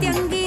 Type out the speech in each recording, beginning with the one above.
点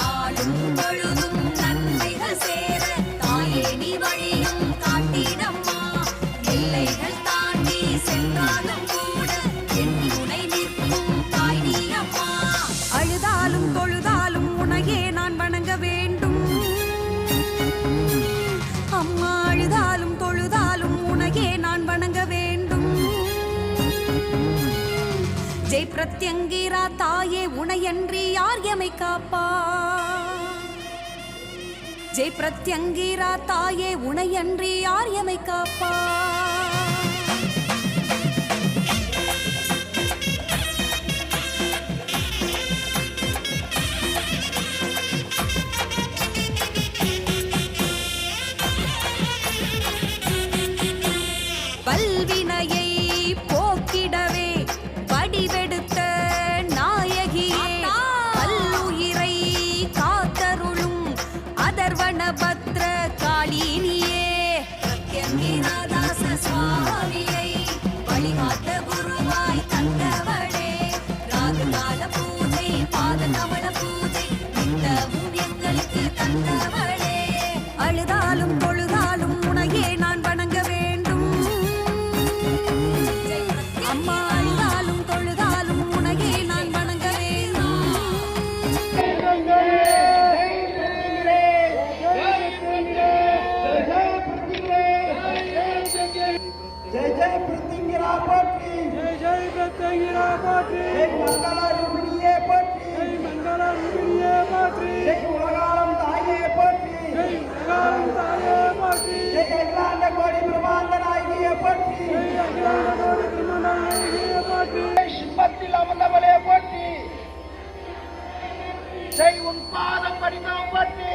நாளும் பொழுதும் நன்மைகள் சேர ஜெய் பிரத்யங்கீரா தாயே உனையன்றி யார் எமை காப்பா? ஜெய் பிரத்யங்கீரா தாயே உனையன்றி யார் எமை காப்பா? கல்வி அடிகாம்பற்றி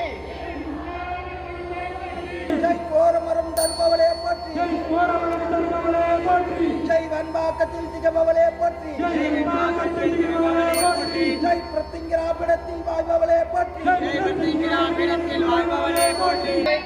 ஜெய் கோரமரம் தருபவளே போற்றி. ஜெய் கோரமரம் தருபவளே போற்றி. ஜெய்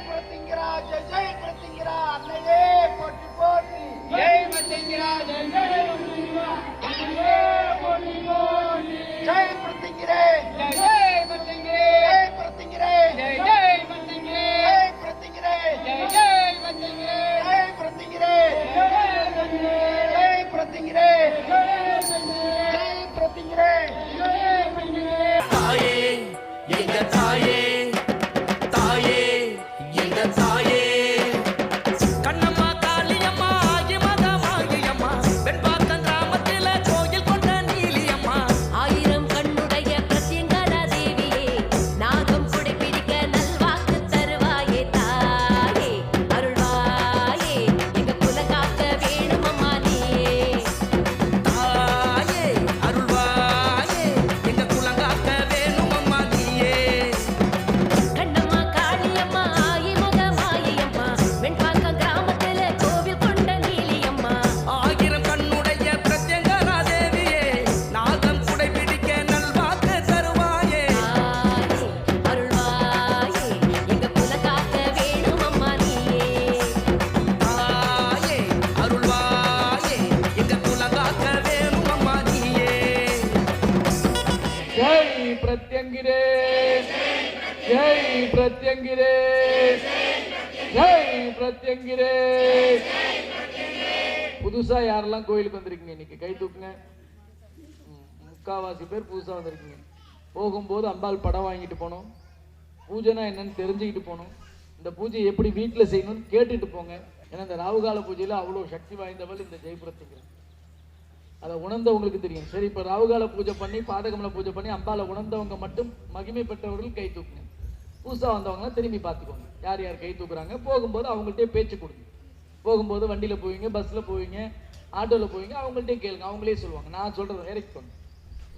புதுசா யாரெல்லாம் கோயிலுக்கு வந்திருக்கீங்க? இன்னைக்கு கை தூக்குங்க. முக்காவாசி பேர் புதுசா வந்திருக்கீங்க. போகும்போது அம்பாள் படம் வாங்கிட்டு போகணும் பூஜைனா என்னன்னு தெரிஞ்சுக்கிட்டு போகணும் இந்த பூஜை எப்படி வீட்டில் செய்யணும்னு கேட்டுட்டு போங்க. ஏன்னா இந்த ராவுகால பூஜையில் அவ்வளோ சக்தி வாய்ந்தவள் இந்த ஜெயபுரத்துக்கு. அதை உணர்ந்தவங்களுக்கு தெரியும். சரி இப்போ ராவுகால பூஜை பண்ணி பாதகமலை பூஜை பண்ணி அம்பாலை உணர்ந்தவங்க மட்டும் மகிமை பெற்றவர்கள் கை தூக்குங்க. புதுசாக வந்தவங்களாம் திரும்பி பார்த்துக்கோங்க. யார் யார் கை தூக்குறாங்க? போகும்போது அவங்கள்ட்டே பேச்சு கொடுங்க. போகும்போது வண்டியில் போவீங்க பஸ்ஸில் போவீங்க ஆட்டோவில் போவீங்க அவங்கள்ட்டையும் கேளுங்க அவங்களே சொல்லுவாங்க. நான் சொல்கிறது இறக்கிக்கோங்க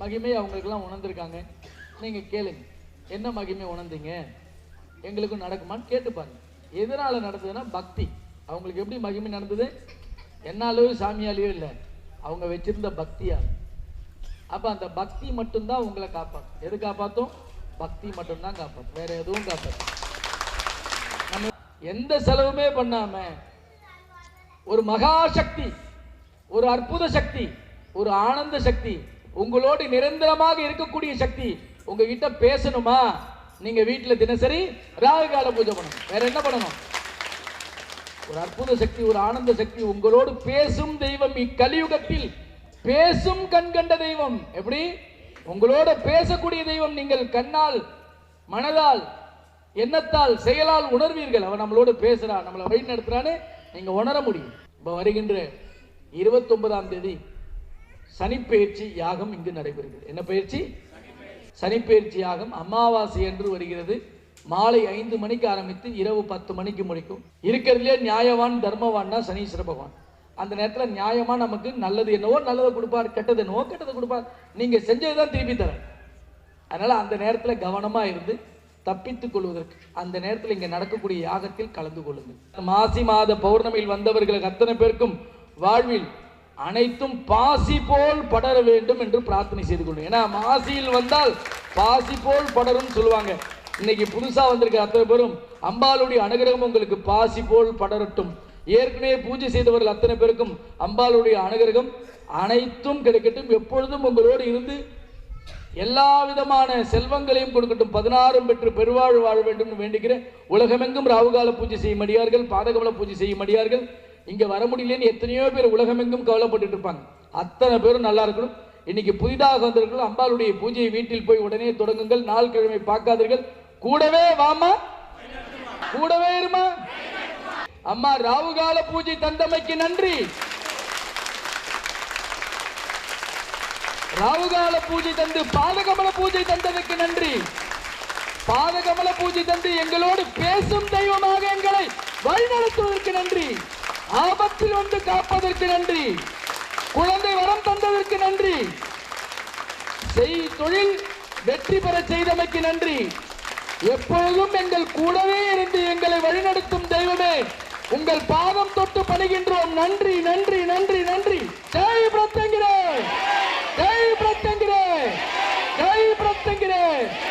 மகிமை அவங்களுக்கெல்லாம் உணர்ந்திருக்காங்க. நீங்கள் கேளுங்க. என்ன மகிமை உணர்ந்தீங்க? எங்களுக்கும் நடக்குமான்னு கேட்டுப்பாங்க எதனால் நடந்ததுன்னா பக்தி. அவங்களுக்கு எப்படி மகிமை நடந்தது? என்னாலேயோ சாமியாலேயோ இல்லை. அவங்க வச்சிருந்த பக்தியால். அப்போ அந்த பக்தி மட்டும்தான் உங்களை காப்பாற்றும் எது காப்பாற்றும் பக்தி மட்டும்தான் காப்பாற்றும் வேற எதுவும் காப்பாற்றும் நம்ம எந்த செலவுமே பண்ணாமல் ஒரு மகா சக்தி ஒரு அற்புத சக்தி ஒரு ஆனந்த சக்தி உங்களோடு நிரந்தரமாக இருக்கக்கூடிய சக்தி உங்ககிட்ட பேசணுமா? நீங்க வீட்டில் தினசரி ராகு கால பூஜை பண்ணணும். வேற என்ன பண்ணணும்? ஒரு அற்புத சக்தி ஒரு ஆனந்த சக்தி உங்களோடு பேசும் தெய்வம் இக்கலியுகத்தில். பேசும் கண் கண்ட தெய்வம். எப்படி? உங்களோட பேசக்கூடிய தெய்வம் நீங்கள் கண்ணால் மனதால் எண்ணத்தால் செயலால் உணர்வீர்கள். அவன் நம்மளோட பேசுறான் நம்மளை வழி நடத்துறான்னு நீங்க உணர முடியும். இப்ப வருகின்ற இருபத்தி ஒன்பதாம் தேதி சனிப்பெயர்ச்சி யாகம் இங்கு நடைபெறுகிறது. என்ன பயிற்சி? சனிப்பெயர்ச்சி யாகம் அமாவாசை என்று வருகிறது. மாலை ஐந்து மணிக்கு ஆரம்பித்து இரவு பத்து மணிக்கு முடிக்கும். இருக்கிறதுலே நியாயவான் தர்மவான்னா சனீஸ்வர பகவான். அந்த நேரத்தில் நியாயமா நமக்கு நல்லது என்னவோ நல்லதை கொடுப்பார் கெட்டது என்னவோ கெட்டதை கொடுப்பார். நீங்க செஞ்சதுதான் திருப்பி தரேன். அதனால அந்த நேரத்தில் கவனமா இருந்து தப்பித்துக் கொள்வதற்கு. அந்த நேரத்தில் இங்கே நடக்கக்கூடிய யாகத்தில் கலந்து கொள்ளுங்கள். மாசி மாத பௌர்ணமியில் வந்தவர்களுக்கு அத்தனை பேருக்கும் வாழ்வில் அனைத்தும் பாசி போல் படர வேண்டும் என்று பிரார்த்தனை செய்து கொள்ளும் ஏன்னா மாசியில் வந்தால் பாசி போல் படரும் சொல்லுவாங்க. இன்னைக்கு புதுசா வந்திருக்க அத்தனை பேரும் அம்பாளுடைய அனுகிரகம் உங்களுக்கு பாசி போல் படரட்டும். ஏற்கனவே பூஜை செய்தவர்கள் அத்தனை பேருக்கும் அம்பாளுடைய அனுகிரகம் அனைத்தும் கிடைக்கட்டும். எப்பொழுதும் உங்களோடு இருந்து எல்லா விதமான செல்வங்களையும் கொடுக்கட்டும். பதினாறும் பெற்று பெருவாழ் வாழ வேண்டும் வேண்டுகிறேன். உலகமெங்கும் ராவுகால பூஜை செய்யும் மடியார்கள் பாதகமல பூஜை செய்ய அடியார்கள். இங்கே வர முடியலன்னு எத்தனையோ பேர் உலகமெங்கும் கவலைப்பட்டு இருப்பாங்க. அத்தனை பேரும் நல்லா இருக்கணும். இன்னைக்கு புதிதாக வந்திருக்கிறோம் அம்பாளுடைய பூஜையை வீட்டில் போய் உடனே தொடங்குங்கள். நாள் கிழமை பார்க்காதீர்கள். கூடவே வாமா? கூடவே இருமா? அம்மா ராவுகால பூஜை தந்தமைக்கு நன்றி. ராவுகால பூஜை தந்து பாதகமல பூஜை தந்ததற்கு நன்றி. பாதகமல பூஜை தந்து எங்களோடு பேசும் தெய்வமாக எங்களை வழிநடத்துவதற்கு நன்றி. ஆபத்தில் வந்து காப்பதற்கு நன்றி. குழந்தை வரம் தந்ததற்கு நன்றி. செய் தொழில் வெற்றி பெற செய்தமைக்கு நன்றி. எப்பொழுதும் எங்கள் கூடவே இருந்து எங்களை வழிநடத்தும் தெய்வமே உங்கள் பாதம் தொட்டு பணிகின்றோம். நன்றி நன்றி நன்றி நன்றி. ஜெய் பிரத்தங்கிரே பிரத்தங்கிரே ஏ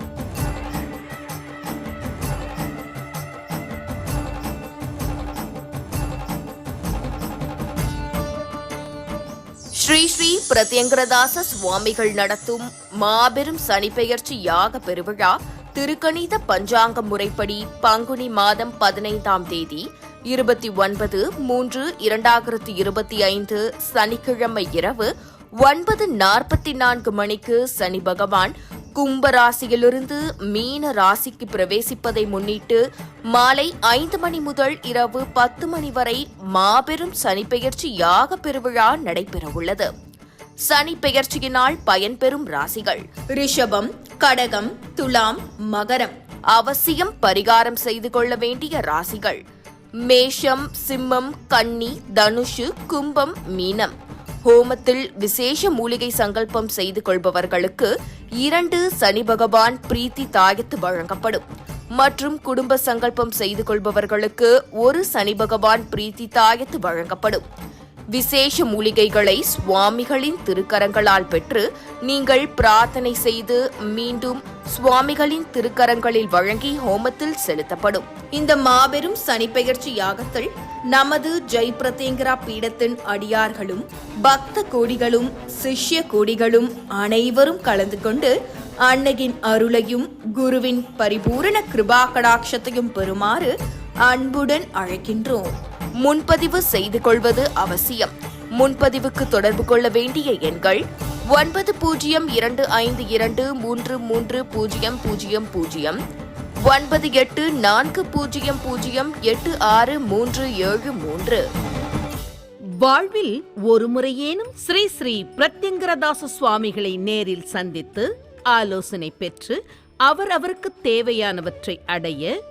ஸ்ரீ ஸ்ரீ பிரத்யங்கரதாச சுவாமிகள் நடத்தும் மாபெரும் சனிப்பெயர்ச்சி யாக பெருவிழா திருக்கணித பஞ்சாங்க முறைப்படி பங்குனி மாதம் பதினைந்தாம் தேதி இருபத்தி ஒன்பது மூன்று இரண்டாயிரத்தி இருபத்தி ஐந்து சனிக்கிழமை இரவு ஒன்பது நாற்பத்தி நான்கு மணிக்கு சனி பகவான் கும்ப ராசியிலிருந்து மீன ராசிக்கு பிரவேசிப்பதை முன்னிட்டு மாலை ஐந்து மணி முதல் இரவு பத்து மணி வரை மாபெரும் சனிப்பெயர்ச்சி யாக பெருவிழா நடைபெறவுள்ளது சனி பெயர்ச்சியினால் பயன்பெறும் ராசிகள் ரிஷபம் கடகம் துலாம் மகரம் அவசியம் பரிகாரம் செய்து கொள்ள வேண்டிய ராசிகள். மேஷம் சிம்மம் கன்னி தனுஷு கும்பம் மீனம் ஹோமத்தில் விசேஷ மூலிகை சங்கல்பம் செய்து கொள்பவர்களுக்கு இரண்டு சனி பகவான் பிரீத்தி தாயத்து வழங்கப்படும். மற்றும் குடும்ப சங்கல்பம் செய்து கொள்பவர்களுக்கு ஒரு சனி பகவான் பிரீத்தி தாயத்து வழங்கப்படும். விசேஷ மூலிகைகளை சுவாமிகளின் திருக்கரங்களால் பெற்று நீங்கள் பிரார்த்தனை செய்து மீண்டும் சுவாமிகளின் திருக்கரங்களில் வழங்கி ஹோமத்தில் செலுத்தப்படும். இந்த மாபெரும் சனிப்பெயர்ச்சி யாகத்தில் நமது ஜெய் பிரத்யங்கரா பீடத்தின் அடியார்களும் பக்த கோடிகளும் சிஷ்ய கோடிகளும் அனைவரும் கலந்து கொண்டு அன்னையின் அருளையும் குருவின் பரிபூரண கிருபா கடாட்சத்தையும் பெறுமாறு அன்புடன் அழைக்கின்றோம். முன்பதிவு செய்து கொள்வது அவசியம். முன்பதிவுக்கு தொடர்பு கொள்ள வேண்டிய எண்கள் ஒன்பது பூஜ்ஜியம் இரண்டு ஐந்து இரண்டு மூன்று மூன்று பூஜ்ஜியம் பூஜ்ஜியம் பூஜ்ஜியம் ஒன்பது எட்டு நான்கு பூஜ்ஜியம் பூஜ்ஜியம் எட்டு ஆறு மூன்று ஏழு மூன்று. வாழ்வில் ஒரு முறையேனும் ஸ்ரீ ஸ்ரீ பிரத்யங்கரதாச சுவாமிகளை நேரில் சந்தித்து ஆலோசனை பெற்று அவர் அவருக்கு தேவையானவற்றை அடைய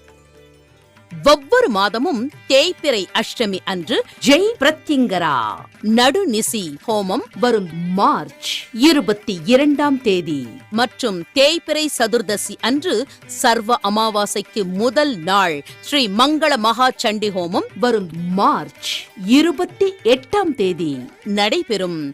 ஒவ்வொரு மாதமும் தேய்பிறை அஷ்டமி அன்று ஜெய் பிரத்யங்கரா. நடுநிசி ஹோமம் வரும் மார்ச் இருபத்தி இரண்டாம் தேதி. மற்றும் தேய்பிறை சதுர்தசி அன்று சர்வ அமாவாசைக்கு முதல் நாள் ஸ்ரீ மங்கள மகா சண்டி ஹோமம் வரும் மார்ச் இருபத்தி எட்டாம் தேதி. நடைபெறும்